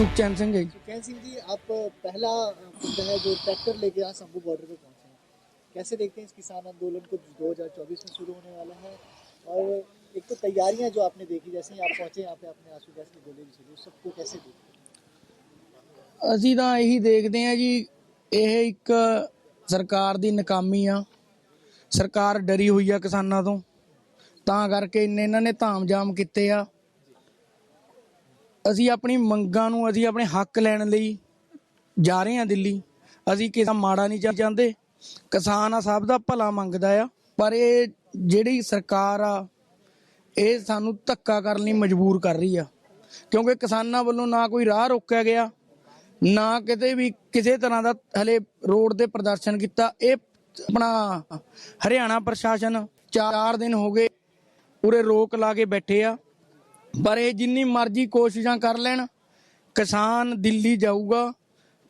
सुखचैन सिंह है जी। सुखैन सिंह जी आप पहला कुंभ है जो ट्रैक्टर लेके यहाँ शंभू बॉर्डर पे पहुंचे हैं कैसे देखते हैं इस किसान आंदोलन को 2024 में शुरू होने वाला है और एक तो तैयारियां जो आपने देखी जैसे ही आप पहुंचे यहाँ पे आपने आंसू गैस की गोली भी चली उस सबको कैसे देखते हैं ਅਸੀਂ ਤਾਂ ਇਹੀ ਦੇਖਦੇ ਹਾਂ ਜੀ ਇਹ ਇੱਕ ਸਰਕਾਰ ਦੀ ਨਾਕਾਮੀ ਆ ਸਰਕਾਰ ਡਰੀ ਹੋਈ ਆ ਕਿਸਾਨਾਂ ਤੋਂ ਤਾਂ ਕਰਕੇ ਇੰਨੇ ਇਹਨਾਂ ਨੇ ਧਾਮ-ਜਾਮ ਕੀਤੇ ਆ ਅਸੀਂ ਆਪਣੀ ਮੰਗਾਂ ਨੂੰ ਅਸੀਂ ਆਪਣੇ ਹੱਕ ਲੈਣ ਲਈ ਜਾ ਰਹੇ ਹਾਂ ਦਿੱਲੀ। ਅਸੀਂ ਕਿਸੇ ਮਾੜਾ ਨਹੀਂ ਚਾਹੁੰਦੇ ਕਿਸਾਨ ਆ, ਸਭ ਦਾ ਭਲਾ ਮੰਗਦਾ ਆ। ਪਰ ਇਹ ਜਿਹੜੀ ਸਰਕਾਰ ਆ, ਇਹ ਸਾਨੂੰ ਧੱਕਾ ਕਰਨ ਲਈ ਮਜਬੂਰ ਕਰ ਰਹੀ ਆ। ਕਿਉਂਕਿ ਕਿਸਾਨਾਂ ਵੱਲੋਂ ਨਾ ਕੋਈ ਰਾਹ ਰੋਕਿਆ ਗਿਆ, ਨਾ ਕਿਤੇ ਵੀ ਕਿਸੇ ਤਰ੍ਹਾਂ ਦਾ ਹਲੇ ਰੋਡ ਤੇ ਪ੍ਰਦਰਸ਼ਨ ਕੀਤਾ। ਇਹ ਆਪਣਾ ਹਰਿਆਣਾ ਪ੍ਰਸ਼ਾਸਨ 4 ਦਿਨ ਹੋ ਗਏ ਉਰੇ ਰੋਕ ਲਾ ਕੇ ਬੈਠੇ ਆ। ਪਰ ਇਹ ਜਿੰਨੀ ਮਰਜ਼ੀ ਕੋਸ਼ਿਸ਼ਾਂ ਕਰ ਲੈਣ ਕਿਸਾਨ ਦਿੱਲੀ ਜਾਊਗਾ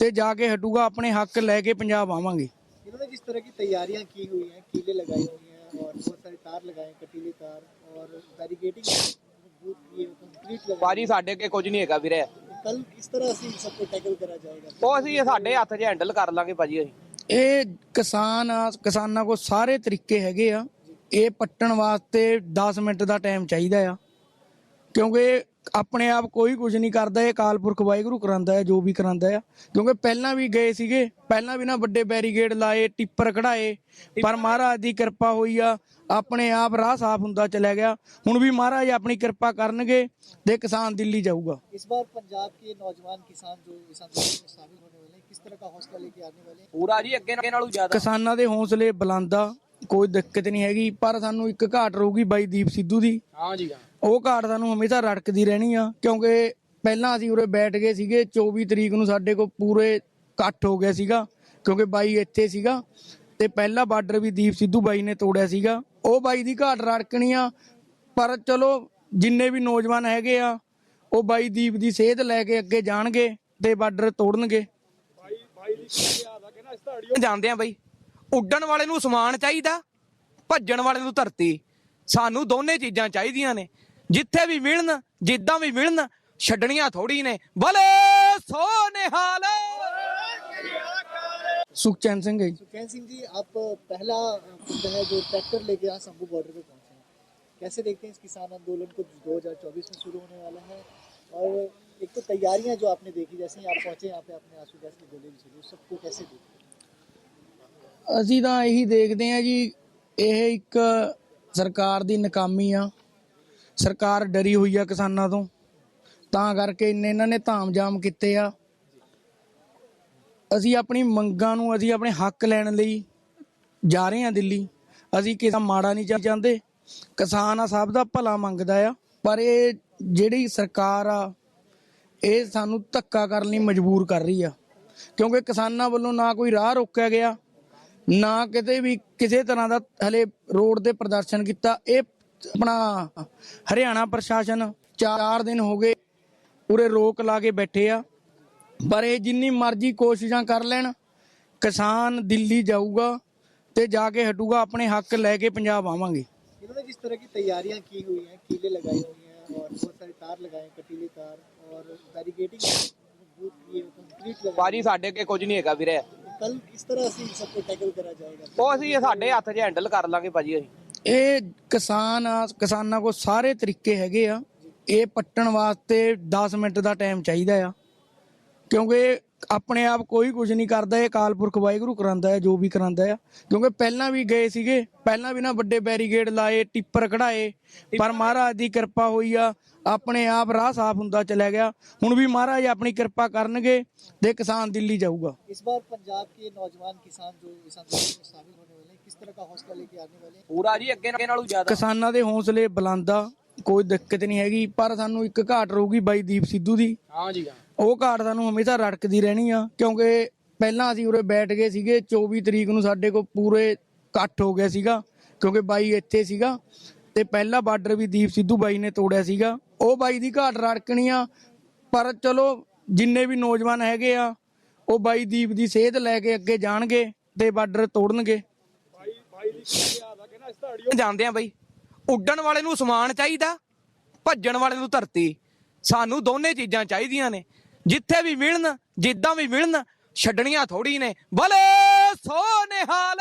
ਤੇ ਜਾ ਕੇ ਹਟੂਗਾ ਆਪਣੇ ਹੱਕ ਲੈ ਕੇ ਪੰਜਾਬ ਆਵਾਂਗੇ इन्होंने जिस तरह की तैयारियां की हुई हैं कीले लगाई हुई हैं और बहुत सारे तार लगाए हैं कटीले तार और बैरिकेडिंग मजबूत किए कंक्रीट लगाए ਭਾਜੀ ਸਾਡੇ ਅੱਗੇ ਕੁਝ ਨਹੀਂ ਹੈਗਾ ਵੀਰੇ कल किस तरह से इन सबको टैकल करा जाएगा ਉਹ ਅਸੀਂ ਸਾਡੇ ਹੱਥ 'ਚ ਹੈਂਡਲ ਕਰ ਲਾਂਗੇ ਭਾਜੀ ਅਸੀਂ ਇਹ ਕਿਸਾਨ ਆ ਕਿਸਾਨਾਂ ਕੋਲ ਸਾਰੇ ਤਰੀਕੇ ਹੈਗੇ ਆ ਇਹ ਪੱਟਣ ਵਾਸਤੇ 10 ਮਿੰਟ ਦਾ ਟਾਈਮ ਚਾਹੀਦਾ ਆ ਕਿਉਂਕਿ ਆਪਣੇ ਆਪ ਕੋਈ ਕੁਝ ਨਹੀਂ ਕਰਦਾ ਇਹ ਕਾਲਪੁਰਖ ਵਾਹਿਗੁਰੂ ਕਰਾਂਦਾ ਹੈ ਜੋ ਵੀ ਕਰਾਂਦਾ ਆ ਕਿਉਂਕਿ ਪਹਿਲਾਂ ਵੀ ਗਏ ਸੀਗੇ ਪਹਿਲਾਂ ਵੀ ਨਾ ਵੱਡੇ ਬੈਰੀਗੇਡ ਲਾਏ ਟਿੱਪਰ ਕਢਾਏ ਪਰ ਮਹਾਰਾਜ ਦੀ ਕਿਰਪਾ ਹੋਈ ਆ ਆਪਣੇ ਆਪ ਰਾਹ ਸਾਫ਼ ਹੁੰਦਾ ਚਲਿਆ ਗਿਆ ਹੁਣ ਵੀ ਮਹਾਰਾਜ ਆਪਣੀ ਕਿਰਪਾ ਕਰਨਗੇ ਤੇ ਕਿਸਾਨ ਦਿੱਲੀ ਜਾਊਗਾ इस बार पंजाब के नौजवान किसान जो इस आंदोलन में शामिल होने वाले हैं किस तरह का हौसला लेके आने वाले हैं ਪੂਰਾ ਜੀ ਅੱਗੇ ਅੱਗੇ ਨਾਲੋਂ ਜ਼ਿਆਦਾ ਕਿਸਾਨਾਂ ਦੇ ਹੌਸਲੇ ਬੁਲੰਦਾ ਕੋਈ ਦਿੱਕਤ ਨਹੀਂ ਹੈਗੀ ਪਰ ਸਾਨੂੰ ਇੱਕ ਘਾਟ ਰਹੂਗੀ ਬਾਈ ਦੀਪ ਸਿੱਧੂ ਦੀ ਹਾਂ ਜੀ ਉਹ ਘਾਟ ਸਾਨੂੰ ਹਮੇਸ਼ਾ ਰੜਕਦੀ ਰਹਿਣੀ ਆ, ਕਿਉਂਕਿ ਪਹਿਲਾਂ ਅਸੀਂ ਉਰੇ ਬੈਠ ਗਏ ਸੀਗੇ 24 ਤਰੀਕ ਨੂੰ ਸਾਡੇ ਕੋਲ ਪੂਰੇ ਇਕੱਠ ਹੋ ਗਿਆ ਸੀਗਾ, ਕਿਉਂਕਿ ਬਾਈ ਇੱਥੇ ਸੀਗਾ, ਤੇ ਪਹਿਲਾ ਬਾਰਡਰ ਵੀ ਦੀਪ ਸਿੱਧੂ ਬਾਈ ਨੇ ਤੋੜਿਆ ਸੀਗਾ। ਉਹ ਬਾਈ ਦੀ ਘਾਟ ਰੜਕਣੀ ਆ, ਪਰ ਚਲੋ ਜਿੰਨੇ ਵੀ ਨੌਜਵਾਨ ਹੈਗੇ ਆ, ਉਹ ਬਾਈ ਦੀਪ ਦੀ ਸੇਧ ਲੈ ਕੇ ਅੱਗੇ ਜਾਣਗੇ ਤੇ ਬਾਰਡਰ ਤੋੜਨਗੇ। ਜਾਂਦੇ ਆ ਬਾਈ। ਉੱਡਣ ਵਾਲੇ ਨੂੰ ਸਮਾਨ ਚਾਹੀਦਾ, ਭੱਜਣ ਵਾਲੇ ਨੂੰ ਧਰਤੀ। ਸਾਨੂੰ ਦੋਨੇ ਚੀਜ਼ਾਂ ਚਾਹੀਦੀਆਂ ਨੇ। ਜਿੱਥੇ ਵੀ ਮਿਲਣ ਜਿੱਦਾਂ ਵੀ ਮਿਲਣ ਛੱਡਣੀਆਂ ਥੋੜੀ ਨੇ ਬਲੇ ਸੋ ਨਿਹਾਲ ਸੁਖਚੈਨ ਸਿੰਘ ਹੈ ਜੀ। सुखैन सिंह जी आप पहला कुंभ है जो ट्रैक्टर लेके यहाँ शंभू बॉर्डर पे पहुंचे हैं कैसे देखते हैं इस किसान आंदोलन को 2024 में शुरू होने वाला है और एक तो तैयारियां जो आपने देखी जैसे ही आप पहुंचे यहाँ पे आपने आंसू गैस की गोली भी चली उस सबको कैसे देखते हैं ਅਸੀਂ ਤਾਂ ਇਹੀ ਦੇਖਦੇ ਹਾਂ ਜੀ ਇਹ ਇੱਕ ਸਰਕਾਰ ਦੀ ਨਾਕਾਮੀ ਆ ਸਰਕਾਰ ਡਰੀ ਹੋਈ ਆ ਕਿਸਾਨਾਂ ਤੋਂ। ਤਾਂ ਕਰਕੇ ਇੰਨੇ ਇਹਨਾਂ ਨੇ ਧਾਮ-ਜਾਮ ਕੀਤੇ ਆ। ਅਸੀਂ ਆਪਣੀ ਮੰਗਾਂ ਨੂੰ, ਅਸੀਂ ਆਪਣੇ ਹੱਕ ਲੈਣ ਲਈ ਜਾ ਰਹੇ ਹਾਂ ਦਿੱਲੀ। ਅਸੀਂ ਕਿਸੇ ਦਾ ਮਾੜਾ ਨਹੀਂ ਚਾਹੁੰਦੇ। ਕਿਸਾਨ ਆ, ਸਭ ਦਾ ਭਲਾ ਮੰਗਦਾ ਆ। ਪਰ ਇਹ ਜਿਹੜੀ ਸਰਕਾਰ ਆ, ਇਹ ਸਾਨੂੰ ਧੱਕਾ ਕਰਨ ਲਈ ਮਜਬੂਰ ਕਰ ਰਹੀ ਆ। ਕਿਉਂਕਿ ਕਿਸਾਨਾਂ ਵੱਲੋਂ ਨਾ ਕੋਈ ਰਾਹ ਰੋਕਿਆ ਗਿਆ, ਨਾ ਕਿਤੇ ਵੀ ਕਿਸੇ ਤਰ੍ਹਾਂ ਦਾ ਹਲੇ ਰੋਡ ਤੇ ਪ੍ਰਦਰਸ਼ਨ ਕੀਤਾ। ਇਹ ਆਪਣਾ ਹਰਿਆਣਾ ਪ੍ਰਸ਼ਾਸਨ 4 ਦਿਨ ਹੋ ਗਏ ਪੂਰੇ ਰੋਕ ਲਾ ਕੇ ਬੈਠੇ ਆ ਪਰ ਇਹ ਜਿੰਨੀ ਮਰਜ਼ੀ ਕੋਸ਼ਿਸ਼ਾਂ ਕਰ ਲੈਣ ਕਿਸਾਨ ਦਿੱਲੀ ਜਾਊਗਾ ਤੇ ਜਾ ਕੇ ਹਟੂਗਾ ਆਪਣੇ ਹੱਕ ਲੈ ਕੇ ਪੰਜਾਬ ਆਵਾਂਗੇ इन्होंने जिस तरह की तैयारियां की हुई हैं कीले लगाई हुई हैं और बहुत सारे तार लगाए हैं कटीले तार और बैरिकेडिंग मजबूत किए कंक्रीट लगाए ਭਾਜੀ ਸਾਡੇ ਅੱਗੇ ਕੁਝ ਨਹੀਂ ਹੈਗਾ ਵੀਰੇ कल किस तरह से इन सबको टैकल करा जाएगा ਉਹ ਅਸੀਂ ਸਾਡੇ ਹੱਥ 'ਚ ਹੈਂਡਲ ਕਰ ਲਾਂਗੇ ਭਾਜੀ ਅਸੀਂ ਇਹ ਕਿਸਾਨ ਕਿਸਾਨਾਂ ਕੋਲ ਸਾਰੇ ਤਰੀਕੇ ਹੈਗੇ ਆ। ਇਹ ਪੱਟਣ ਵਾਸਤੇ 10 ਮਿੰਟ ਦਾ ਟਾਈਮ ਚਾਹੀਦਾ ਆ। ਕਿਉਂਕਿ ਆਪਣੇ ਆਪ ਕੋਈ ਕੁਝ ਨਹੀਂ ਕਰਦਾ, ਇਹ ਕਾਲਪੁਰਖ ਵਾਹਿਗੁਰੂ ਕਰਾਂਦਾ ਹੈ, ਜੋ ਵੀ ਕਰਾਂਦਾ ਹੈ ਕਿਉਂਕਿ ਪਹਿਲਾਂ ਵੀ ਗਏ ਸੀਗੇ, ਪਹਿਲਾਂ ਵੀ ਨਾ ਵੱਡੇ ਬੈਰੀਗੇਡ ਲਾਏ, ਟਿੱਪਰ ਕਢਾਏ, ਪਰ ਮਹਾਰਾਜ ਦੀ ਕਿਰਪਾ ਹੋਈ ਆ, ਆਪਣੇ ਆਪ ਰਾਹ ਸਾਫ਼ ਹੁੰਦਾ ਚਲਾ ਗਿਆ। ਹੁਣ ਵੀ ਮਹਾਰਾਜ ਆਪਣੀ ਕਿਰਪਾ ਕਰਨਗੇ ਤੇ ਕਿਸਾਨ ਦਿੱਲੀ ਜਾਊਗਾ। ਇਸ ਵਾਰ ਪੰਜਾਬ ਦੇ ਨੌਜਵਾਨ ਕਿਸਾਨ ਜੋ ਕਿਸਾਨ ਸ਼ਾਮਿਲ ਹੋਣੇ किस तरह का हौसला लेके आने वाले हैं ਪੂਰਾ ਜੀ ਅੱਗੇ ਅੱਗੇ ਨਾਲੋਂ ਜ਼ਿਆਦਾ ਕਿਸਾਨਾਂ ਦੇ ਹੌਸਲੇ ਬੁਲੰਦਾ ਕੋਈ ਦਿੱਕਤ ਨਹੀਂ ਹੈਗੀ ਪਰ ਸਾਨੂੰ ਇੱਕ ਘਾਟ ਰਹੂਗੀ ਬਾਈ ਦੀਪ ਸਿੱਧੂ ਦੀ ਹਾਂ ਜੀ ਉਹ ਘਾਟ ਸਾਨੂੰ ਹਮੇਸ਼ਾ ਰੜਕਦੀ ਰਹਿਣੀ ਆ ਕਿਉਂਕਿ ਪਹਿਲਾਂ ਅਸੀਂ ਉਰੇ ਬੈਠ ਗਏ ਸੀਗੇ 24 ਤਰੀਕ ਨੂੰ ਸਾਡੇ ਕੋਲ ਪੂਰੇ ਇਕੱਠ ਹੋ ਗਿਆ ਸੀਗਾ ਕਿਉਂਕਿ ਬਾਈ ਇੱਥੇ ਸੀਗਾ ਤੇ ਪਹਿਲਾ ਬਾਰਡਰ ਵੀ ਦੀਪ ਸਿੱਧੂ ਬਾਈ ਨੇ ਤੋੜਿਆ ਸੀਗਾ ਉਹ ਬਾਈ ਦੀ ਘਾਟ ਰੜਕਣੀ ਆ ਪਰ ਚਲੋ ਜਿੰਨੇ ਵੀ ਨੌਜਵਾਨ ਹੈਗੇ ਆ ਉਹ ਬਾਈ ਦੀਪ ਦੀ ਸੇਧ ਲੈ ਕੇ ਅੱਗੇ ਜਾਣਗੇ ਤੇ ਬਾਰਡਰ ਤੋੜਨਗੇ ਜਾਂਦੇ ਆ ਬਈ, ਉੱਡਣ ਵਾਲੇ ਨੂੰ ਸਮਾਨ ਚਾਹੀਦਾ, ਭੱਜਣ ਵਾਲੇ ਨੂੰ ਧਰਤੀ। ਸਾਨੂੰ ਦੋਨੇ ਚੀਜ਼ਾਂ ਚਾਹੀਦੀਆਂ ਨੇ। ਜਿੱਥੇ ਵੀ ਮਿਲਣ, ਜਿੱਦਾਂ ਵੀ ਮਿਲਣ, ਛੱਡਣੀਆਂ ਥੋੜੀ ਨੇ। ਭਲੇ ਸੋ ਨਿਹਾਲ